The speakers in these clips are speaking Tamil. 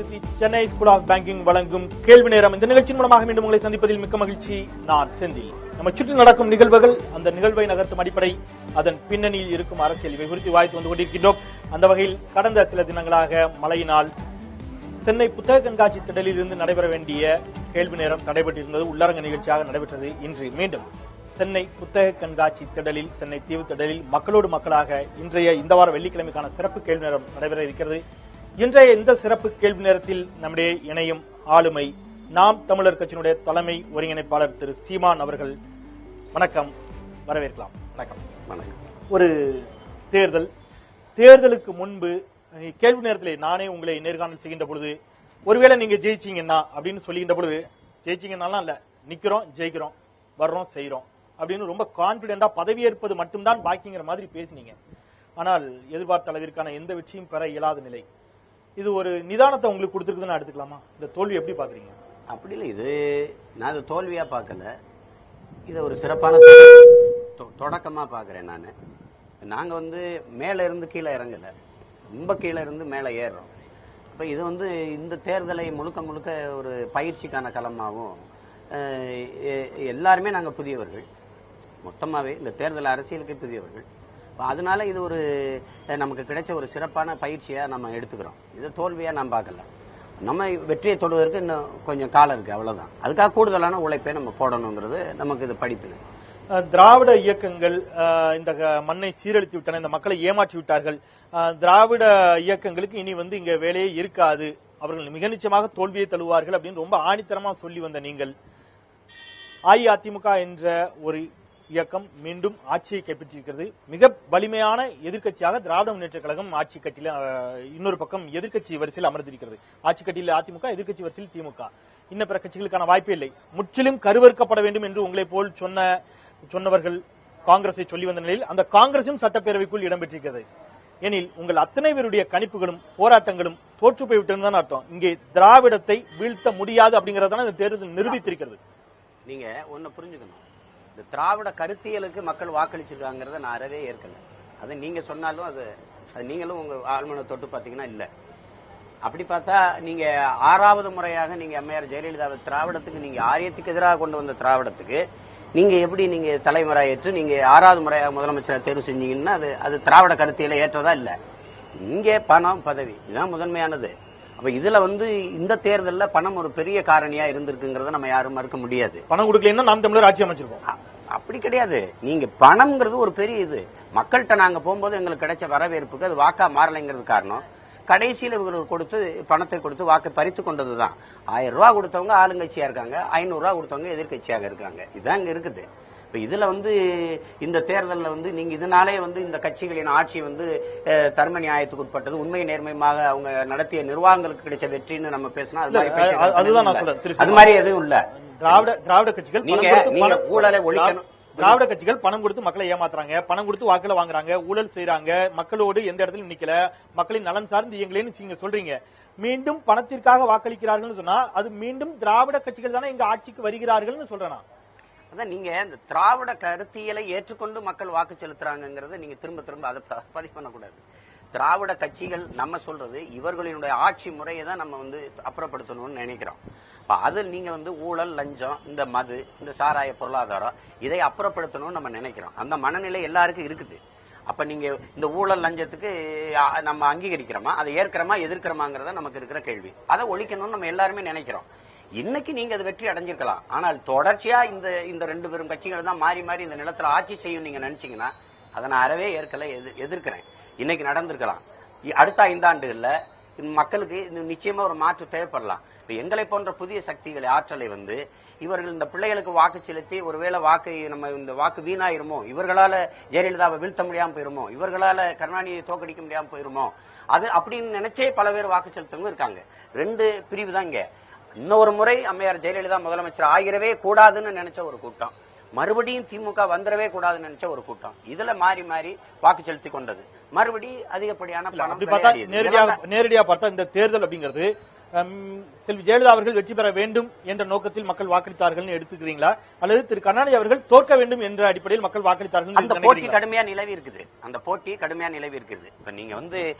இது சென்னை ஸ்கூல் ஆஃப் பேங்கிங் வழங்கும் கேள்வி நேரம் இந்த நிகழ்ச்சியின் மூலமாக மீண்டும் உங்களை சந்திப்பதில் மிக்க மகிழ்ச்சி. நான் செந்தில். நம்ம சுற்றி நடக்கும் நிகழ்வுகள் அந்த நிகழ்வை நகர்த்தும் அடிப்படை அதன் பின்னணியில் இருக்கும் அரசியல் இவை குறித்து வாய்த்து வந்து கொண்டிருக்கின்றோம். அந்த வகையில் கடந்த சில தினங்களாக மழையினால் சென்னை புத்தக கண்காட்சி திடலில் இருந்து நடைபெற வேண்டிய கேள்வி நேரம் தடைபட்டிருந்தது உள்ளரங்க நிகழ்ச்சியாக நடைபெற்றது. இன்று மீண்டும் சென்னை புத்தக கண்காட்சி திடலில் சென்னை தீவு திடலில் மக்களோடு மக்களாக இன்றைய இந்த வார வெள்ளிக்கிழமைக்கான சிறப்பு கேள்வி நேரம் நடைபெற இருக்கிறது. இன்றைய இந்த சிறப்பு கேள்வி நேரத்தில் நம்முடைய இணையும் ஆளுமை நாம் தமிழர் கட்சியினுடைய தலைமை ஒருங்கிணைப்பாளர் திரு சீமான் அவர்கள். வணக்கம். வரவேற்கலாம். வணக்கம். வணக்கம். ஒரு தேர்தல். தேர்தலுக்கு முன்பு கேள்வி நேரத்திலே நானே உங்களை நேர்காணல் செய்கின்ற பொழுது ஒருவேளை நீங்க ஜெயிச்சீங்கன்னா அப்படின்னு சொல்லுகின்ற பொழுது ஜெயிச்சீங்கன்னாலாம் இல்ல நிக்கிறோம் ஜெயிக்கிறோம் வர்றோம் செய்றோம் அப்படின்னு ரொம்ப கான்பிடென்டா பதவியேற்பது மட்டும்தான் பாக்கிங்கிற மாதிரி பேசினீங்க. ஆனால் எதிர்பார்த்த அளவிற்கான எந்த வெற்றியும் பெற இயலாத நிலை. இது ஒரு நிதானத்தை உங்களுக்கு கொடுத்துருக்குதுன்னு எடுத்துக்கலாமா? இந்த தோல்வி எப்படி பாக்குறீங்க அப்படி இல்லை இது நான் இது தோல்வியா பார்க்கல. இதை ஒரு சிறப்பான தொ- தொடக்கமா பாக்குறேன் நான். நாங்க வந்து மேல இருந்து கீழே இறங்கல. ரொம்ப கீழே இருந்து மேலே ஏறுறோம். இப்போ இது வந்து இந்த தேர்தலை முழுக்க முழுக்க ஒரு பயிற்சிக்கான களமாகவும் எல்லாருமே நாங்கள் புதியவர்கள். மொத்தமாகவே இந்த தேர்தல் அரசியலுக்கு புதியவர்கள். அதனால இது ஒரு நமக்கு கிடைச்ச ஒரு சிறப்பான பயிற்சியா நம்ம எடுத்துக்கிறோம். இதை தோல்வியா நான் பார்க்கல. நம்ம வெற்றியை தொடுவதற்கு இன்னும் கொஞ்சம் காலம் இருக்கு அவ்வளவுதான். அதுக்காக கூடுதலான உழைப்பை நம்ம போடணுங்கிறது நமக்கு இது படிப்பு திராவிட இயக்கங்கள் இந்த க- மண்ணை சீரழித்து விட்டன இந்த மக்களை ஏமாற்றி விட்டார்கள். திராவிட இயக்கங்களுக்கு இனி வந்து இங்க வேலையே இருக்காது. அவர்கள் மிக நிச்சயமாக தோல்வியை தழுவார்கள் அப்படின்னு ரொம்ப ஆணித்தரமா சொல்லி வந்த நீங்கள் அஇஅதிமுக என்ற ஒரு இயக்கம் மீண்டும் ஆட்சியை கைப்பற்றியிருக்கிறது. மிக வலிமையான எதிர்க்கட்சியாக திராவிட முன்னேற்ற கழகம் ஆட்சி கட்டில இன்னொரு பக்கம் எதிர்க்கட்சி வரிசையில் அமர்ந்திருக்கிறது. ஆட்சி கட்டியில் அதிமுக எதிர்க்கட்சி வரிசையில் திமுக. இன்ன பிற கட்சிகளுக்கான வாய்ப்பே இல்லை. முற்றிலும் கருவறுக்கப்பட வேண்டும் என்று உங்களை போல் சொன்ன சொன்னவர்கள் காங்கிரஸை சொல்லி வந்த நிலையில் அந்த காங்கிரசும் சட்டப்பேரவைக்குள் இடம்பெற்றிருக்கிறது எனில் உங்கள் அத்தனை பேருடைய கணிப்புகளும் போராட்டங்களும் தோற்று போய்விட்டது தான் அர்த்தம். இங்கே திராவிடத்தை வீழ்த்த முடியாது அப்படிங்கறதான இந்த தேர்தல் நிரூபித்திருக்கிறது. நீங்க ஒன்னு புரிஞ்சுக்கணும். இந்த திராவிட கருத்தியலுக்கு மக்கள் வாக்களிச்சிருக்காங்கிறத நான் அறவே ஏற்கல. அது நீங்க சொன்னாலும் அது அது நீங்களும் உங்க ஆழ்மனை தொட்டு பாத்தீங்கன்னா இல்ல. அப்படி பார்த்தா நீங்க ஆறாவது முறையாக நீங்க அம்மையார் ஜெயலலிதாவை திராவிடத்துக்கு நீங்க ஆரியத்துக்கு எதிராக கொண்டு வந்த திராவிடத்துக்கு நீங்க எப்படி நீங்க தலைமுறை ஏற்று நீங்க ஆறாவது முறையாக முதலமைச்சரை தேர்வு செஞ்சீங்கன்னா அது அது திராவிட கருத்தியலை ஏற்றதா இல்ல? இங்கே பணம் பதவி இதுதான் முதன்மையானது. அப்ப இதுல வந்து இந்த தேர்தல்ல பணம் ஒரு பெரிய காரணியா இருந்திருக்குங்கிறத நம்ம யாரும் மறுக்க முடியாது. பணம் கொடுக்கலன்னா நாம் தமிழர் ஆட்சி அமைச்சிருக்கோம் அப்படி கிடையாது. நீங்க பணம்ங்கிறது ஒரு பெரிய இது. மக்கள்கிட்ட நாங்க போகும்போது எங்களுக்கு கிடைச்ச வரவேற்புக்கு அது வாக்கா மாறலைங்கிறது காரணம். கடைசியில் இவர்களுக்கு கொடுத்து பணத்தை கொடுத்து வாக்கு பறித்து கொண்டதுதான். ஆயிரம் ரூபா கொடுத்தவங்க ஆளுங்கட்சியா இருக்காங்க ஐநூறு கொடுத்தவங்க எதிர்க்கட்சியாக இருக்காங்க. இதுதான் இங்க இருக்குது. இப்ப இதுல வந்து இந்த தேர்தல்ல வந்து நீங்க இதனாலே வந்து இந்த கட்சிகளின் ஆட்சி வந்து தர்ம நியாயத்துக்கு உட்பட்டது. உண்மை நேர்மையாக அவங்க நடத்திய நிர்வாகங்களுக்கு கிடைச்ச வெற்றின்னு நம்ம பேசினா அது மாதிரி எதுவும் இல்ல. திராவிட திராவிட கட்சிகள் பணம் நீங்க- ஊழலை ஒழிக்கணும். திராவிட கட்சிகள் பணம் கொடுத்து மக்களை ஏமாத்துறாங்க. பணம் கொடுத்து வாக்குல வாங்குறாங்க. ஊழல் செய்றாங்க. மக்களோடு எந்த இடத்துல நிக்கல. மக்களின் நலன் சார்ந்து இயங்கலேன்னு நீங்க சொல்றீங்க. மீண்டும் பணத்திற்காக வாக்களிக்கிறார்கள்னு சொன்னா அது மீண்டும் திராவிட கட்சிகள் தானே எங்க ஆட்சிக்கு வருகிறார்கள்னு சொல்றேன். அதான் நீங்க இந்த திராவிட கருத்தியலை ஏற்றுக்கொண்டு மக்கள் வாக்கு செலுத்துறாங்கிறத நீங்க திரும்ப திரும்ப அதை ப- பதிவு பண்ணக்கூடாது. திராவிட கட்சிகள் நம்ம சொல்றது இவர்களினுடைய ஆட்சி முறையை தான் நம்ம வந்து அப்புறப்படுத்தணும்னு நினைக்கிறோம். அது நீங்க வந்து ஊழல் லஞ்சம் இந்த மது இந்த சாராய பொருளாதாரம் இதை அப்புறப்படுத்தணும்னு நம்ம நினைக்கிறோம். அந்த மனநிலை எல்லாருக்கும் இருக்குது. அப்ப நீங்க இந்த ஊழல் லஞ்சத்துக்கு நம்ம அங்கீகரிக்கிறோமா? அதை ஏற்கிறோமா எதிர்க்கிறோமாங்கிறத நமக்கு இருக்கிற கேள்வி. அதை ஒழிக்கணும்னு நம்ம எல்லாருமே நினைக்கிறோம். இன்னைக்கு நீங்க அது வெற்றி அடைஞ்சிருக்கலாம். ஆனால் தொடர்ச்சியா இந்த இந்த ரெண்டு பெரும் கட்சிகள் தான் மாறி மாறி இந்த நிலத்துல ஆட்சி செய்யும் நீங்க நினைச்சீங்கன்னா அதை நான் அறவே ஏற்கல எது எதிர்க்கிறேன். இன்னைக்கு நடந்திருக்கலாம். இ- அடுத்த ஐந்தாண்டுகள்ல மக்களுக்கு நிச்சயமா ஒரு மாற்று தேவைப்படலாம். இப்ப எங்களை போன்ற புதிய சக்திகளை ஆற்றலை வந்து இவர்கள் இந்த பிள்ளைகளுக்கு வாக்கு செலுத்தி ஒருவேளை வாக்கு நம்ம இந்த வாக்கு வீணாயிருமோ? இவர்களால ஜெயலலிதாவை வீழ்த்த முடியாம போயிருமோ? இவர்களால கருணாநிதியை தோக்கடிக்க முடியாம போயிருமோ? அது அப்படின்னு நினைச்சே பல பேர் வாக்கு செலுத்தவங்க இருக்காங்க. ரெண்டு பிரிவு தான் இங்க. இன்னொரு முறை அம்மையார் ஜெயலலிதா முதலமைச்சர் ஆகிரவே கூடாதுன்னு நினைச்ச ஒரு கூட்டம். மறுபடியும் திமுக வந்துடவே கூடாதுன்னு நினைச்ச ஒரு கூட்டம். இதுல மாறி மாறி வாக்கு செலுத்தி கொண்டது. மறுபடி அதிகப்படியான. நேரடியாக நேரடியா பார்த்தா இந்த தேர்தல் அப்படிங்கிறது செல்வி ஜெயலலிதா அவர்கள் வெற்றி பெற வேண்டும் என்ற நோக்கத்தில் மக்கள் வாக்களித்தார்கள் எடுத்துக்கிறீங்களா? அல்லது திரு கருணாநிதி அவர்கள் தோற்க வேண்டும் என்ற அடிப்படையில் மக்கள் வாக்களித்தார்கள் அந்த போட்டி கடுமையா நிலவி இருக்குது. அந்த போட்டி கடுமையா நிலவி இருக்குது. இப்ப நீங்க வந்து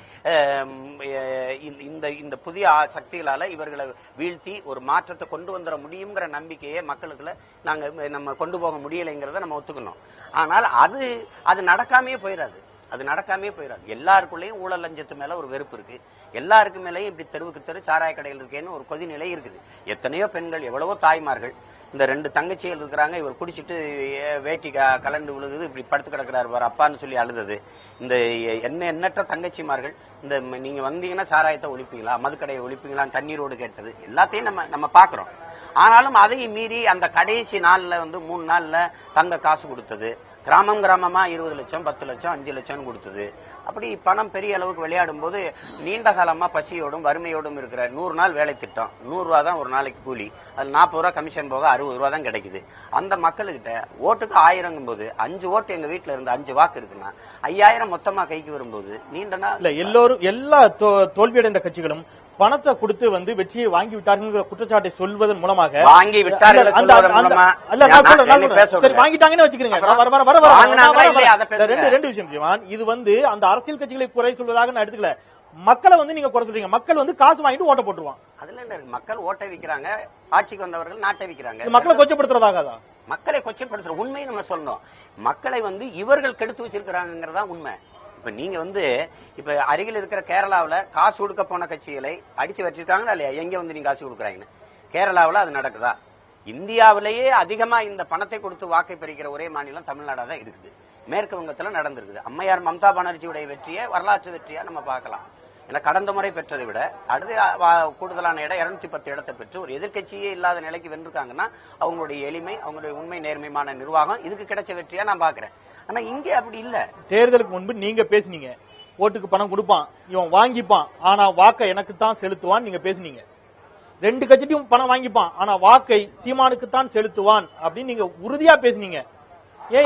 இந்த- இந்த புதிய சக்திகளால இவர்களை வீழ்த்தி ஒரு மாற்றத்தை கொண்டு வந்துட முடியுங்கிற நம்பிக்கையை மக்களுக்குள்ள நாங்க நம்ம கொண்டு போக முடியலைங்கிறத நம்ம ஒத்துக்கணும். ஆனால் அது அது நடக்காமையே போயிடாது. அது நடக்காமே போயிடாது. எல்லாருக்குள்ளேயும் ஊழல் லஞ்சத்து மேல ஒரு வெறுப்பு இருக்கு. எல்லாருக்கு மேலேயும் இப்படி தெருவுக்கு தெரு சாராய கடையில் இருக்கேன்னு ஒரு கொதிநிலை இருக்குது. எத்தனையோ பெண்கள் எவ்வளவோ தாய்மார்கள் இந்த ரெண்டு தங்கச்சிகள் இருக்கிறாங்க. இவர் குடிச்சிட்டு வேட்டி க- கலண்டு விழுகுது இப்படி படுத்து கிடக்கிறார் இவர் அப்பான்னு சொல்லி அழுதது. இந்த என்ன எண்ணற்ற தங்கச்சிமார்கள் இந்த நீங்க வந்தீங்கன்னா சாராயத்தை ஒழிப்பீங்களா மதுக்கடையை ஒழிப்பீங்களான்னு தண்ணீரோடு கேட்டது. எல்லாத்தையும் நம்ம நம்ம பாக்குறோம் ஆனாலும் அதையும் மீறி அந்த கடைசி நாள்ல வந்து மூணு நாள்ல தங்க காசு கொடுத்தது. கிராமம் கிராமமா இருபது லட்சம் பத்து லட்சம் அஞ்சு லட்சம் கொடுத்தது. அப்படி பணம் பெரிய அளவுக்கு விளையாடும் போது நீண்ட காலமா பசியோடும் வறுமையோடும் இருக்கிற நூறு நாள் வேலை திட்டம். நூறுரூவா தான் ஒரு நாளைக்கு கூலி. அது நாற்பது ரூபா கமிஷன் போக அறுபது ரூபா தான் கிடைக்குது. அந்த மக்கள்கிட்ட ஓட்டுக்கு ஆயிரங்கும் போது அஞ்சு ஓட்டு எங்க வீட்டுல இருந்து அஞ்சு வாக்கு இருக்குன்னா ஐயாயிரம் மொத்தமா கைக்கு வரும்போது நீண்ட நாள் இல்லை எல்லோரும் எல்லா தோ- தோல்வியடைந்த கட்சிகளும் பணத்தை கொடுத்து வந்து வெற்றியை வாங்கி விட்டார்கள் குற்றச்சாட்டை சொல்வதன் மூலமாக வாங்கி விட்டார்கள். வாங்கிட்டாங்கன்னு வச்சுக்கிறீங்க. ரெண்டு ரெண்டு விஷயம் ஜீவான் இது வந்து அந்த அரசியல் கட்சிகளை குறை சொல்வதாக நான் எடுத்துக்கல. மக்களை வந்து நீங்க குறை சொல்றீங்க. மக்கள் வந்து காசு வாங்கிட்டு ஓட்ட போட்டுருவான் அதுல என்ன? மக்கள் ஓட்டை விக்கிறாங்க. ஆட்சிக்கு வந்தவர்கள் நாட்டை விக்கிறாங்க. மக்களை கொச்சப்படுத்துறதாகாதா மக்களை கொச்சப்படுத்துற உண்மையை நம்ம சொல்லணும். மக்களை வந்து இவர்கள் கெடுத்து வச்சிருக்கிறாங்கிறதா உண்மை. இப்ப நீங்க வந்து இப்ப அருகில் இருக்கிற கேரளாவுல காசு கொடுக்க போன கட்சிகளை அடிச்சு வச்சிருக்காங்களா இல்லையா? எங்க வந்து நீங்க காசு கொடுக்குறாங்கன்னு? கேரளாவில் அது நடக்குதா? இந்தியாவிலேயே அதிகமா இந்த பணத்தை கொடுத்து வாக்கை பெறுகிற ஒரே மாநிலம் தமிழ்நாடா தான் இருக்குது. மேற்கு வங்கத்துல நடந்திருக்குது. அம்மையார் மம்தா பானர்ஜியுடைய வெற்றியை வரலாற்று வெற்றியா நம்ம பார்க்கலாம். ஏன்னா கடந்த முறை பெற்றதை விட அடுத்த வா- கூடுதலான இடம் இருநூத்தி பத்து இடத்தை பெற்று ஒரு எதிர்க்கட்சியே இல்லாத நிலைக்கு வென்றிருக்காங்கன்னா அவங்களுடைய எளிமை அவங்களுடைய உண்மை நேர்மையான நிர்வாகம் இதுக்கு கிடைச்ச வெற்றியா நான் பாக்குறேன் ஆனா இங்கே அப்படி இல்ல. தேர்தலுக்கு முன்பு நீங்க பேசுனீங்க. ஓட்டுக்கு பணம் கொடுப்பான் இவன் வாங்கிப்பான் ஆனா வாக்கை எனக்கு தான் செலுத்துவான் நீங்க பேசுனீங்க. ரெண்டு கட்சிட்டையும் பணம் வாங்கிப்பான் ஆனா வாக்கை சீமானுக்கு தான் செலுத்துவான் அப்படின்னு நீங்க உறுதியா பேசுனீங்க.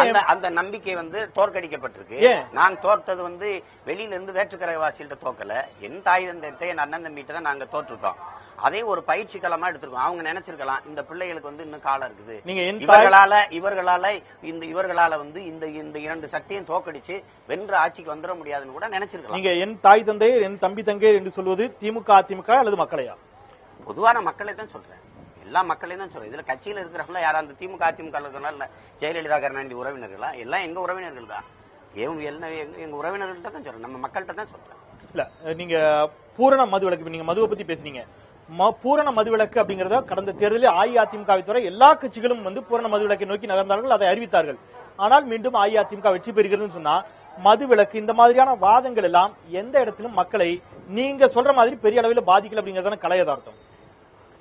அந்த அந்த நம்பிக்கை வந்து தோற்கடிக்கப்பட்டிருக்கு? நான் தோற்றது வந்து வெளியில இருந்து வேற்றுக்கரைவாசிகிட்ட தோக்கல. என் தாய் தந்தைகிட்ட என் அண்ணன் தம்பிகிட்ட தான் நாங்க தோற்றுருக்கோம். அதே ஒரு பயிற்சி களமா எடுத்திருக்கோம். அவங்க நினைச்சிருக்கலாம் இந்த பிள்ளைகளுக்கு வந்து இன்னும் காலம் இருக்குது. இவர்களால இவர்களால இந்த இவர்களால வந்து இந்த இந்த இரண்டு சக்தியும் தோக்கடிச்சு வென்ற ஆட்சிக்கு வந்துட முடியாதுன்னு கூட நினைச்சிருக்கலாம். நீங்க என் தாய் தந்தையர் என் தம்பி தங்கையர் என்று சொல்வது திமுக அதிமுக அல்லது மக்களையா? பொதுவான மக்களை தான் சொல்றேன். எல்லா மக்களையும் தான் சொல்றேன். இதுல கட்சியில இருக்கிறவங்கள யாரா அந்த திமுக அதிமுக இருக்கிறனால இல்ல ஜெயலலிதா கருணாநிதி உறவினர்களா? எல்லாம் எங்க உறவினர்கள் தான். எங்க உறவினர்கள்ட்ட தான் சொல்றேன். நம்ம மக்கள்கிட்ட தான் சொல்றேன். இல்ல நீங்க பூரண மது விளக்கு நீங்க மதுவை பத்தி பேசுனீங்க ம- பூரண மதுவிலக்கு அப்படிங்கறத கடந்த தேர்தலில் அஇஅதிமுகவை தவிர எல்லா கட்சிகளும் வந்து பூரண மதுவிலக்கை நோக்கி நகர்ந்தார்கள் அதை அறிவித்தார்கள். ஆனால் மீண்டும் அஇஅதிமுக வெற்றி பெறுகிறதுன்னு சொன்னா மதுவிலக்கு இந்த மாதிரியான வாதங்கள் எல்லாம் எந்த இடத்திலும் மக்களை நீங்க சொல்ற மாதிரி பெரிய அளவில் பாதிக்கல அப்படிங்கறதான கலை யதார்த்தம்.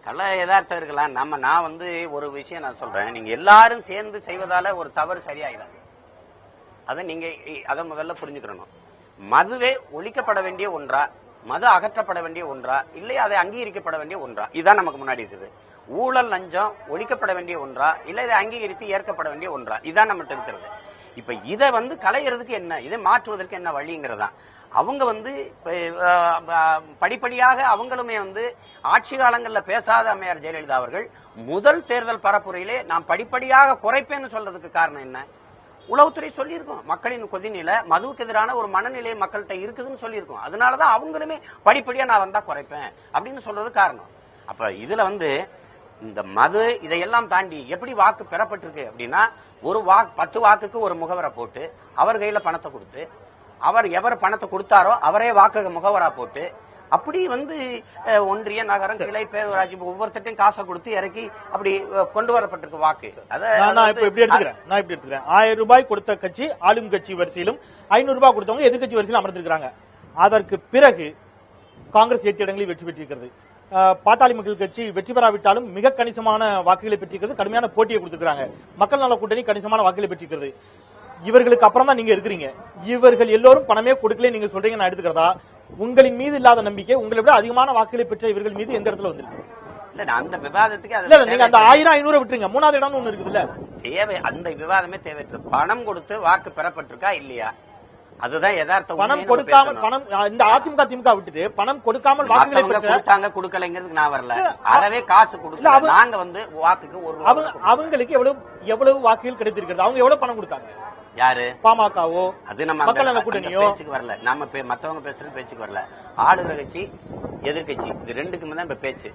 கள்ள யதார்த்தம் இருக்கலாம். நம்ம நான் வந்து ஒரு விஷயம் நான் சொல்றேன். நீங்க எல்லாரும் சேர்ந்து செய்வதால ஒரு தவறு சரியாயிடாது அதை நீங்க அதை முதல்ல புரிஞ்சுக்கணும். மதுவே ஒழிக்கப்பட வேண்டிய ஒன்றா? மது அகற்றப்பட வேண்டிய ஒன்றா? இல்லை அதை அங்கீகரிக்கப்பட வேண்டிய ஒன்றா? இதுதான் நமக்கு முன்னாடி இருக்குது. ஊழல் லஞ்சம் ஒழிக்கப்பட வேண்டிய ஒன்றா? இல்லை இதை அங்கீகரித்து ஏற்கப்பட வேண்டிய ஒன்றா? இதுதான் நம்மகிட்ட இருக்கிறது. இப்ப இதை வந்து களையிறதுக்கு என்ன? இதை மாற்றுவதற்கு என்ன வழிங்கிறதா அவங்க வந்து படிப்படியாக அவங்களுமே வந்து ஆட்சி காலங்களில் பேசாத அம்மையார் ஜெயலலிதா அவர்கள் முதல் தேர்தல் பரப்புரையிலே நான் படிப்படியாக குறைப்பேன்னு சொல்றதுக்கு காரணம் என்ன? உளவுத்துறை சொல்லியிருக்கோம். மக்களின் கொதிநிலை மதுவுக்கு எதிரான ஒரு மனநிலை மக்கள்கிட்ட இருக்குதுன்னு சொல்லியிருக்கோம். அதனாலதான் அவங்களுமே படிப்படியா நான் வந்தா குறைப்பேன் அப்படின்னு சொல்றது காரணம். அப்ப இதுல வந்து இந்த மது இதையெல்லாம் தாண்டி எப்படி வாக்கு பெறப்பட்டிருக்கு அப்படின்னா ஒரு வாக்கு பத்து வாக்குக்கு ஒரு முகவரை போட்டு அவர் கையில பணத்தை கொடுத்து அவர் எவர் பணத்தை கொடுத்தாரோ அவரே வாக்கு முகவரா போட்டு அப்படி வந்து ஒன்றிய நகரம் கிளை பேரூராட்சி ஒவ்வொருத்தட்டையும் காசை கொடுத்து இறக்கி அப்படி கொண்டு வரப்பட்டிருக்கு வாக்கு. நான் இப்ப எப்படி எடுத்துக்கிறேன். நான் இப்படி எடுத்துக்கிறேன். ஆயிரம் ரூபாய் கொடுத்த கட்சி ஆளும் கட்சி வரிசையிலும் ஐநூறு ரூபாய் கொடுத்தவங்க எதிர்க்கட்சி வரிசையிலும் அமர்ந்திருக்கிறாங்க. அதற்கு பிறகு காங்கிரஸ் எட்டு இடங்களில் வெற்றி பெற்றிருக்கிறது. பாட்டாளி மக்கள் கட்சி வெற்றி பெறாவிட்டாலும் மிக கணிசமான வாக்குகளை பெற்றிருக்கிறது. கடுமையான போட்டியை கொடுத்திருக்காங்க மக்கள் நல கூட்டணி கணிசமான வாக்குகளை பெற்றிருக்கிறது. இவர்களுக்கு அப்புறம் தான் நீங்க இருக்கிறீங்க. இவர்கள் எல்லோரும் பணமே கொடுக்கல நீங்க சொல்றீங்க நான் எடுத்துக்கிறதா? உங்களின் மீது இல்லாத நம்பிக்கை உங்களை விட அதிகமான வாக்குகளை பெற்ற இவர்கள் மீது எந்த இடத்துல வந்திருக்கு? நான் அந்த விவாதத்துக்கு நீங்க அந்த ஆயிரம் ஐநூறு விட்டுருங்க. மூணாவது இடம்னு ஒண்ணு இருக்குதுல்ல. தேவை அந்த விவாதமே தேவையற்றது பணம் கொடுத்து வாக்கு பெறப்பட்டிருக்கா இல்லையா? அதுதான் யதார்த்த பணம் கொடுக்காமல் பேசணும். பணம் இந்த அதிமுக திமுக விட்டுட்டு பணம் கொடுக்காமல் வாக்குகளை கொடுத்தாங்க கொடுக்கலைங்கிறதுக்கு நான் வரல. அறவே காசு கொடுக்கல. நாங்க வந்து வாக்குக்கு ஒரு. அவங்களுக்கு எவ்வளவு எவ்வளவு வாக்குகள் கிடைத்திருக்கிறது? அவங்க எவ்வளவு பணம் கொடுத்தாங்க? யாரு? பாமகவோ? அது நம்ம மக்கள் நல கூட்டணியோ? பேச்சுக்கு வரல. நம்ம மத்தவங்க பேசுறது பேச்சுக்கு வரல. ஆளுகிற கட்சி எதிர்கட்சி இது ரெண்டுக்குமே தான் இப்ப பேச்சு.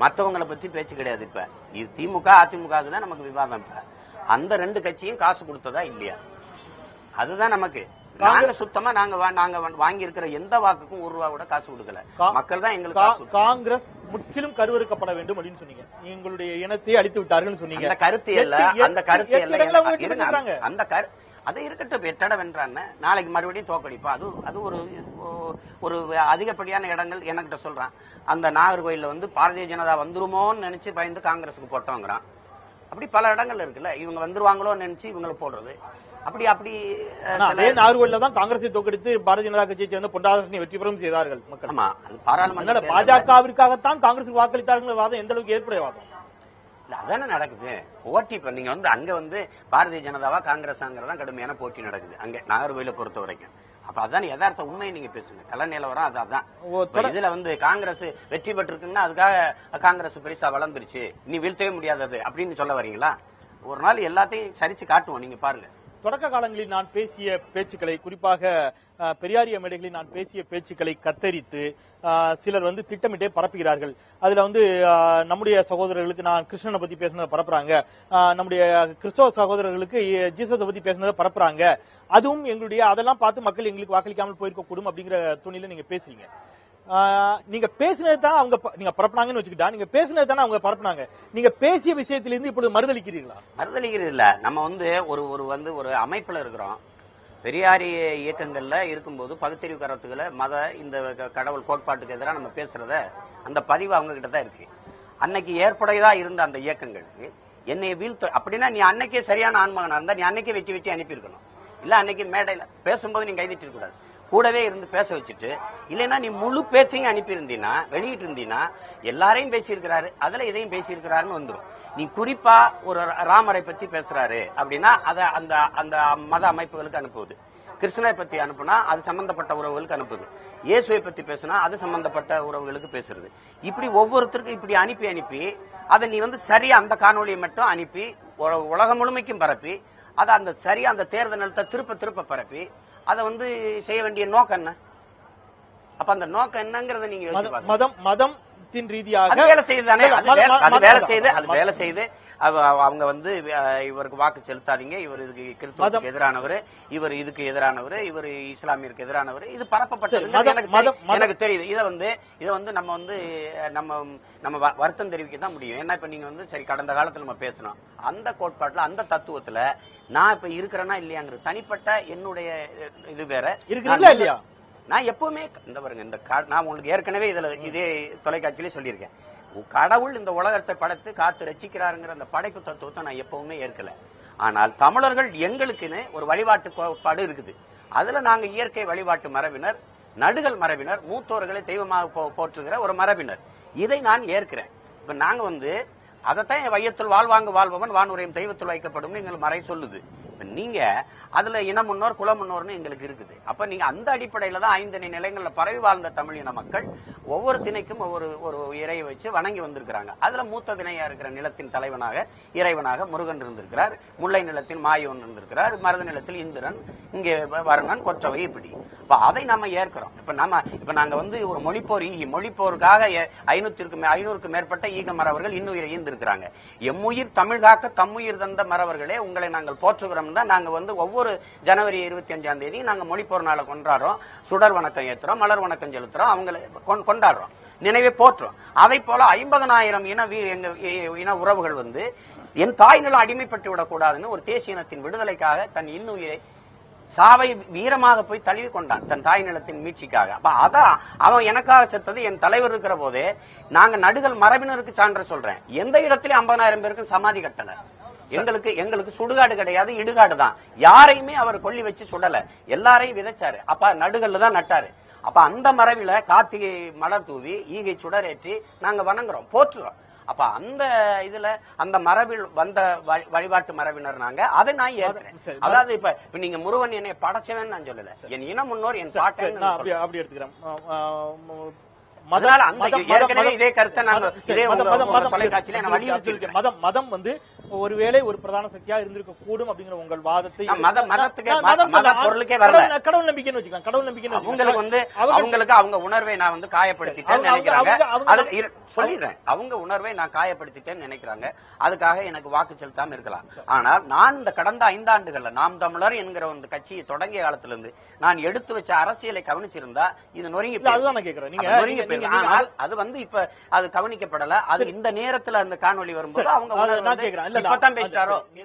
மத்தவங்கள பத்தி பேச்சு கிடையாது இப்ப. இது திமுக அதிமுகவுக்கு தான் நமக்கு விவாதம் இப்ப. அந்த ரெண்டு கட்சியும் காசு கொடுத்ததா இல்லையா? அதுதான் நமக்கு. நாங்க சுத்தமா நாங்க நாங்க வாங்கி இருக்கிற எந்த வாக்குக்கும் ஒரு ரூபா கூட காசு கொடுக்கல. மக்கள் தான் எங்களுக்கு. காங்கிரஸ் முற்றிலும் கருவறுக்கப்பட வேண்டும் அப்படின்னு சொன்னீங்க. எங்களுடைய இனத்தை அழித்து விட்டார்கள் சொன்னீங்க. அந்த கருத்து இல்ல அந்த கருத்து இல்ல. அந்த கரு அது இருக்கட்டும் எட்டட வென்றான்னு நாளைக்கு மறுபடியும் தோக்கடிப்பா அது அது ஒரு ஒரு அதிகப்படியான இடங்கள் எனக்கிட்ட சொல்றான். அந்த நாகர்கோயில்ல வந்து பாரதிய ஜனதா வந்துருமோன்னு நினைச்சு பயந்து காங்கிரஸுக்கு போட்டோங்கிறான் அப்படி பல இடங்கள் இருக்குல்ல. இவங்க வந்துருவாங்களோன்னு நினைச்சு இவங்களை போடுறது. அப்படி அப்படி அதே நாகர்கோயில்ல தான் காங்கிரஸை தோக்கடித்து பாரதிய ஜனதா கட்சியை சேர்ந்த பொண்டாதரசனை வெற்றி பெறும் செய்தார்கள் மக்கள். ஆமா பாராளுமன்ற பாஜகவிற்காகத்தான் காங்கிரசுக்கு வாக்களித்தார்கள் வாதம் எந்த அளவுக்கு ஏற்புடைய வாதம்? அதானே நடக்குது. போட்டி இப்ப நீங்க வந்து அங்க வந்து பாரதிய ஜனதாவா காங்கிரஸாங்கிறதா கடுமையான போட்டி நடக்குது. அங்க நாகர்கோயில பொறுத்த வரைக்கும் அப்ப அதான் யதார்த்த உண்மையை நீங்க பேசுங்க. கல நிலவரம் அது அதான். இதுல வந்து காங்கிரஸ் வெற்றி பெற்றிருக்குன்னா அதுக்காக காங்கிரஸ் பெருசா வளர்ந்துருச்சு. நீ வீழ்த்தவே முடியாதது அப்படின்னு சொல்ல வரீங்களா? ஒரு நாள் எல்லாத்தையும் சரிச்சு காட்டுவோம். நீங்க பாருங்க. தொடக்க காலங்களில் நான் பேசிய பேச்சுக்களை குறிப்பாக பெரியாரிய மேடைகளில் நான் பேசிய பேச்சுக்களை கத்தரித்து சிலர் வந்து திட்டமிட்டே பரப்புகிறார்கள். அதுல வந்து நம்முடைய சகோதரர்களுக்கு நான் கிருஷ்ணனை பத்தி பேசுனதை பரப்புறாங்க. நம்முடைய கிறிஸ்தவ சகோதரர்களுக்கு ஜீசத்தை பத்தி பேசுனதை பரப்புறாங்க. அதுவும் எங்களுடைய அதெல்லாம் பார்த்து மக்கள் எங்களுக்கு வாக்களிக்காமல் போயிருக்க கூடும் அப்படிங்கிற துணியில நீங்க பேசுறீங்க. நீங்க பேசினது தான் அவங்க நீங்க பரப்புனாங்கன்னு வச்சுக்கிட்டா நீங்க பேசினது தானே அவங்க பரப்புனாங்க. நீங்க பேசிய விஷயத்திலிருந்து இப்பொழுது மறுதளிக்கிறீங்களா மறுதளிக்கிறது இல்ல. நம்ம வந்து ஒரு ஒரு வந்து ஒரு அமைப்புல இருக்கிறோம். பெரியாரிய இயக்கங்கள்ல இருக்கும்போது பகுத்தறிவு கருத்துக்களை மத இந்த க- கடவுள் கோட்பாட்டுக்கு எதிராக நம்ம பேசுறத அந்த பதிவு அவங்க கிட்ட தான் இருக்கு. அன்னைக்கு ஏற்புடையதா இருந்த அந்த இயக்கங்களுக்கு என்னை வீழ்த்த அப்படின்னா நீ அன்னைக்கே சரியான ஆன்மகனா இருந்தா நீ அன்னைக்கே வெட்டி வெட்டி அனுப்பியிருக்கணும். இல்ல அன்னைக்கு மேடையில பேசும்போது நீ கைதிட்டு கூடாது கூடவே இருந்து பேச வச்சுட்டு இல்லைன்னா நீ முழு பேச்சையும் அனுப்பியிருந்தீன்னா வெளியிட்டு இருந்தீன்னா எல்லாரையும் பேசியிருக்கிறாரு அதில் இதையும் பேசியிருக்கிறாருன்னு வந்துடும் நீ குறிப்பா ஒரு ராமரை பத்தி பேசுறாரு அப்படின்னா அதை அந்த அந்த மத அமைப்புகளுக்கு அனுப்புவது. கிருஷ்ணனை பத்தி அனுப்புனா அது சம்பந்தப்பட்ட உறவுகளுக்கு அனுப்புது. இயேசுவை பத்தி பேசுனா அது சம்பந்தப்பட்ட உறவுகளுக்கு பேசுறது. இப்படி ஒவ்வொருத்தருக்கும் இப்படி அனுப்பி அனுப்பி அதை நீ வந்து சரியா அந்த காணொளியை மட்டும் அனுப்பி உலகம் முழுமைக்கும் பரப்பி அதை அந்த சரியா அந்த தேர்தல் நிலத்தை திருப்ப திருப்ப பரப்பி அதை வந்து செய்ய வேண்டிய நோக்கம் என்ன? அப்ப அந்த நோக்கம் என்னங்கறத நீங்க மதம் மதம் மதத்தின் ரீதியாக வேலை இல்ல, அது வேலை- செய்து அது வேலை செய்து அவ- அவ- அவங்க வந்து இவருக்கு வாக்கு செலுத்தாதீங்க இவர் இதுக்கு கிறிஸ்துவத்துக்கு எதிரானவர் இவர் இதுக்கு எதிரானவர் இவர் இஸ்லாமியருக்கு எதிரானவர் இது பரப்பப்பட்டது. எனக்கு தெரியுது. இதை வந்து இதை வந்து நம்ம வந்து நம்ம நம்ம வருத்தம் தெரிவிக்க தான் முடியும். ஏன்னா இப்ப நீங்க வந்து சரி கடந்த காலத்துல நம்ம பேசணும் அந்த கோட்பாட்டுல அந்த தத்துவத்துல நான் இப்ப இருக்கிறேன்னா இல்லையாங்கிறது தனிப்பட்ட என்னுடைய இது வேற. இருக்கிறீங்களா இல்லையா? நான் எப்பவுமே இந்த பாருங்க இந்த நான் உங்களுக்கு ஏற்கனவே இதுல இதே தொலைக்காட்சியிலே சொல்லியிருக்கேன். கடவுள் இந்த உலகத்தை படைத்து காத்து ரசிக்கிறாருங்கிற அந்த படைப்பு தத்துவத்தை நான் எப்பவுமே ஏற்கல. ஆனால் தமிழர்கள் எங்களுக்குன்னு ஒரு வழிபாட்டு கோட்பாடு இருக்குது. அதுல நாங்க இயற்கை வழிபாட்டு மரபினர் நடுகள் மரபினர் மூத்தோர்களை தெய்வமாக போ- போற்றுகிற ஒரு மரபினர். இதை நான் ஏற்கிறேன். இப்ப நாங்க வந்து அதைத்தான் என் வையத்துள் வாழ்வாங்கு வாழ்பவன் வானுரையும் தெய்வத்தில் வைக்கப்படும் எங்கள் மறை சொல்லுது. இப்ப நீங்க அதுல இன முன்னோர் குல முன்னோர்னு எங்களுக்கு இருக்குது. அப்ப நீங்க அந்த அடிப்படையில தான் ஐந்தனை நிலைகள்ல பரவி வாழ்ந்த தமிழ் இன மக்கள் ஒவ்வொரு திணைக்கும் ஒவ்வொரு ஒரு இறையை வச்சு வணங்கி வந்திருக்கிறாங்க. அதுல மூத்த திணையா இருக்கிற நிலத்தின் தலைவனாக இறைவனாக முருகன் இருந்திருக்கிறார். முல்லை நிலத்தில் மாயோன் இருந்திருக்கிறார். மருத நிலத்தில் இந்திரன் இங்கே வ- வருணன் கொற்றவை இப்படி. இப்ப அதை நம்ம ஏற்கிறோம். இப்ப நம்ம இப்ப நாங்க வந்து ஒரு மொழிப்போர் ஈகி மொழிப்போருக்காக எ- ஐநூத்திற்கு மே- ஐநூறுக்கு மேற்பட்ட ஈக மறவர்கள் இன்னுயிரை ஈந்திருக்கிறாங்க. எம்முயிர் தமிழ் காக்க தம்முயிர் தந்த மறவர்களே உங்களை நாங்கள் போற்றுகிறோம் தான் நாங்க வந்து ஒவ்வொரு ஜனவரி இருபத்தி அஞ்சாம் தேதி நாங்க மொழிப்போர் நாளை கொண்டாடுறோம். சுடர் வணக்கம் ஏற்றுறோம் மலர் வணக்கம் செலுத்துறோம் அவங்களை கொண்டாடுறோம். நினைவே போற்றோம் அதை போல ஐம்பதனாயிரம் இன வீ- எங்க இன உறவுகள் வந்து என் தாய் நிலம் அடிமைப்பட்டு விடக்கூடாதுன்னு ஒரு தேசிய இனத்தின் விடுதலைக்காக தன் இன்னுயிரை சாவை வீரமாக போய் தழுவி கொண்டான் தன் தாய் நிலத்தின் மீட்சிக்காக. அப்ப அதான் அவன் எனக்காக செத்தது என் தலைவர் இருக்கிற போது நாங்க நடுகள் மரபினருக்கு சான்று சொல்றேன். எந்த இடத்துலயும் ஐம்பதாயிரம் பேருக்கு சமாதி கட்டல. எங்களுக்கு எங்களுக்கு சுடுகாடு கிடையாது இடுகாடு தான். யாரையுமே அவர் கொல்லி வச்சு சுடல. எல்லாரையும் விதைச்சாரு. அப்ப நடுகல்ல தான் நட்டாரு. அப்ப அந்த மரபில கார்த்திகை மலர் தூவி ஈகை சுடரேற்றி நாங்க வணங்குறோம். போற்றுறோம். அப்ப அந்த இதுல அந்த மரபில் வந்த வழி- வழிபாட்டு மரபினர் நாங்க. அதை நான் ஏற்கிறேன். அதாவது இப்ப நீங்க முருகன் என்னை படைச்சவன் நான் சொல்லல. என் இன முன்னோர் என் பாட்டன் அப்படி எடுத்துக்கிறேன். மதம் மதம் வந்து ஒருவேளை ஒரு பிரதான சக்தியா இருந்திருக்க கூடும் அப்படிங்கிற உங்கள் வாதத்தை. கடவுள் நம்பிக்கைன்னு வச்சுக்கலாம் கடவுள் நம்பிக்கைன்னு அவங்களுக்கு வந்து அவங்க- அவங்களுக்கு அவங்க உணர்வை நான் வந்து காயப்படுத்திட்டேன்னு நினைக்கிறாங்க. சொல்லிடுறேன். அவங்க உணர்வை நான் காயப்படுத்திட்டேன்னு நினைக்கிறாங்க. அதுக்காக எனக்கு வாக்கு செலுத்தாம இருக்கலாம். ஆனால் நான் இந்த கடந்த ஐந்தாண்டுகள்ல நாம் தமிழர் என்கிற ஒரு கட்சியை தொடங்கிய காலத்துல இருந்து நான் எடுத்து வச்ச அரசியலை கவனிச்சிருந்தா இது நொறுங்கி. அதுதான் நீங்க அப்ப நொறுங்கி. நீங்க- ஆனால் அது வந்து இப்ப அது கவனிக்கப்படல. அது இந்த நேரத்துல அந்த காணொளி வரும்போது அவங்க அது உணர்வு நான் வந்து கேக்குறேன். இல்ல, இல்ல, இப்பதான் அது பேசிட்டாரோ சரி.